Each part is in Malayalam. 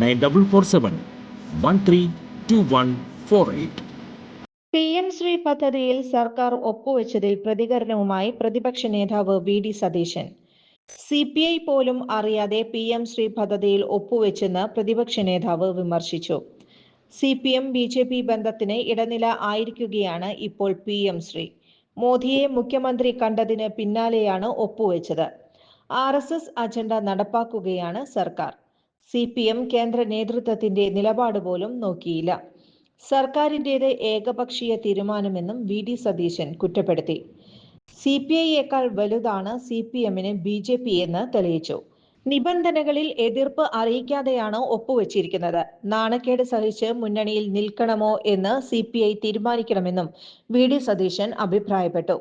nine double four seven one three two one four eight. P M Shri പദ്ധതിയിൽ സർക്കാർ ഒപ്പുവെച്ചതിൽ പ്രതികരണവുമായി പ്രതിപക്ഷ നേതാവ് V D Satheesan. C P I പോലും അറിയാതെ പി എം ശ്രീ പദ്ധതിയിൽ ഒപ്പുവെച്ചെന്ന് പ്രതിപക്ഷ നേതാവ് വിമർശിച്ചു. C P M B J P ബന്ധത്തിന് ഇടനില ആയിരിക്കുകയാണ് ഇപ്പോൾ പി എം ശ്രീ. മോദിയെ മുഖ്യമന്ത്രി കണ്ടതിന് പിന്നാലെയാണ് ഒപ്പുവെച്ചത്. ആർ എസ് എസ് അജണ്ട നടപ്പാക്കുകയാണ് സർക്കാർ. സി പി എം കേന്ദ്ര നേതൃത്വത്തിന്റെ നിലപാട് പോലും നോക്കിയില്ല. സർക്കാരിന്റേത് ഏകപക്ഷീയ തീരുമാനമെന്നും വി ഡി സതീശൻ കുറ്റപ്പെടുത്തി. സി പി ഐയേക്കാൾ വലുതാണ് സി പി എമ്മിന് ബി ജെ പി എന്ന് തെളിയിച്ചു. നിബന്ധനകളിൽ എതിർപ്പ് അറിയിക്കാതെയാണ് ഒപ്പുവെച്ചിരിക്കുന്നത്. നാണക്കേട് സഹിച്ച് മുന്നണിയിൽ നിൽക്കണമോ എന്ന് സി പി ഐ തീരുമാനിക്കണമെന്നും വി ഡി സതീശൻ അഭിപ്രായപ്പെട്ടു.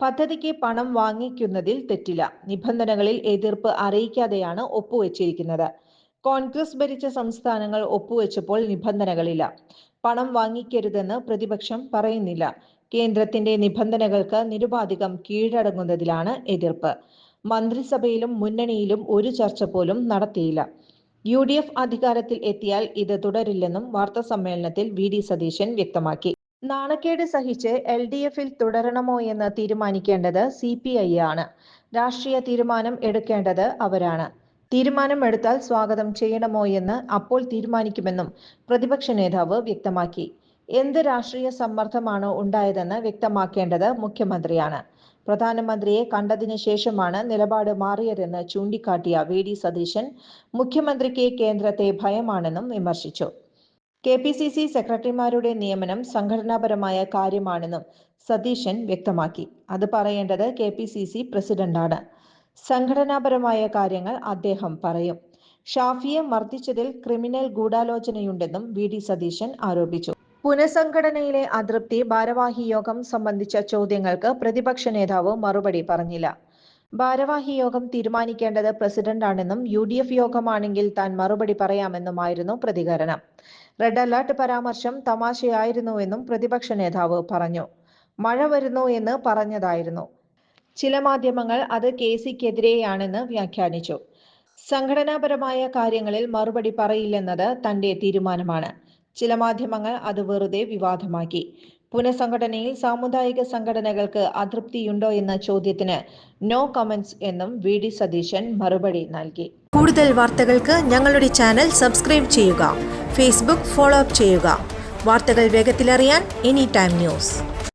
പദ്ധതിക്ക് പണം വാങ്ങിക്കുന്നതിൽ തെറ്റില്ല. നിബന്ധനകളിൽ എതിർപ്പ് അറിയിക്കാതെയാണ് ഒപ്പുവെച്ചിരിക്കുന്നത്. കോൺഗ്രസ് ഭരിച്ച സംസ്ഥാനങ്ങൾ ഒപ്പുവെച്ചപ്പോൾ നിബന്ധനകളില്ല. പണം വാങ്ങിക്കരുതെന്ന് പ്രതിപക്ഷം പറയുന്നില്ല. കേന്ദ്രത്തിന്റെ നിബന്ധനകൾക്ക് നിരുപാധികം കീഴടങ്ങുന്നതിലാണ് എതിർപ്പ്. മന്ത്രിസഭയിലും മുന്നണിയിലും ഒരു ചർച്ച പോലും നടത്തിയില്ല. യു ഡി എഫ് അധികാരത്തിൽ എത്തിയാൽ ഇത് തുടരില്ലെന്നും വാർത്താ സമ്മേളനത്തിൽ വി ഡി സതീശൻ വ്യക്തമാക്കി. നാണക്കേട് സഹിച്ച് എൽ ഡി എഫിൽ തുടരണമോ എന്ന് തീരുമാനിക്കേണ്ടത് സി പി ഐ ആണ്. രാഷ്ട്രീയ തീരുമാനം എടുക്കേണ്ടത് അവരാണ്. തീരുമാനം എടുത്താൽ സ്വാഗതം ചെയ്യണമോ എന്ന് അപ്പോൾ തീരുമാനിക്കുമെന്നും പ്രതിപക്ഷ നേതാവ് വ്യക്തമാക്കി. എന്ത് രാഷ്ട്രീയ സമ്മർദ്ദമാണ് ഉണ്ടായതെന്ന് വ്യക്തമാക്കേണ്ടത് മുഖ്യമന്ത്രിയാണ്. പ്രധാനമന്ത്രിയെ കണ്ടതിന് ശേഷമാണ് നിലപാട് മാറിയതെന്ന് ചൂണ്ടിക്കാട്ടിയ വി. ഡി. സതീശൻ മുഖ്യമന്ത്രിക്ക് കേന്ദ്രത്തെ ഭയമാണെന്നും വിമർശിച്ചു. കെ. പി. സി. സി സെക്രട്ടറിമാരുടെ നിയമനം സംഘടനാപരമായ കാര്യമാണെന്നും സതീശൻ വ്യക്തമാക്കി. അത് പറയേണ്ടത് കെ. പി. സി. സി പ്രസിഡന്റാണ്. സംഘടനാപരമായ കാര്യങ്ങൾ അദ്ദേഹം പറയും. ഷാഫിയെ മർദ്ദിച്ചതിൽ ക്രിമിനൽ ഗൂഢാലോചനയുണ്ടെന്നും വി. ഡി. സതീശൻ ആരോപിച്ചു. പുനഃസംഘടനയിലെ അതൃപ്തി ഭാരവാഹി യോഗം സംബന്ധിച്ച ചോദ്യങ്ങൾക്ക് പ്രതിപക്ഷ നേതാവ് മറുപടി പറഞ്ഞില്ല. ഭാരവാഹി യോഗം തീരുമാനിക്കേണ്ടത് പ്രസിഡന്റാണെന്നും യു. ഡി. എഫ്. യോഗമാണെങ്കിൽ താൻ മറുപടി പറയാമെന്നുമായിരുന്നു പ്രതികരണം. റെഡ് അലർട്ട് പരാമർശം തമാശയായിരുന്നുവെന്നും പ്രതിപക്ഷ നേതാവ് പറഞ്ഞു. മഴ വരുന്നു എന്ന് പറഞ്ഞതായിരുന്നു. ചില മാധ്യമങ്ങൾ അത് കെ സിക്കെതിരെയാണെന്ന് വ്യാഖ്യാനിച്ചു. സംഘടനാപരമായ കാര്യങ്ങളിൽ മറുപടി പറയില്ലെന്നത് തന്റെ തീരുമാനമാണ്. ചില മാധ്യമങ്ങൾ അത് വെറുതെ വിവാദമാക്കി. പുനഃസംഘടനയിൽ സാമുദായിക സംഘടനകൾക്ക് അതൃപ്തിയുണ്ടോ എന്ന ചോദ്യത്തിന് നോ കമന്റ്സ് എന്നും വി. ഡി. സതീശൻ മറുപടി നൽകി. കൂടുതൽ വാർത്തകൾക്ക് ഞങ്ങളുടെ ചാനൽ സബ്സ്ക്രൈബ് ചെയ്യുക ഫേസ്ബുക്ക് ഫോളോ അപ്പ് ചെയ്യുക. വാർത്തകൾ വേഗത്തിലറിയാൻ എനി ടൈം ന്യൂസ്.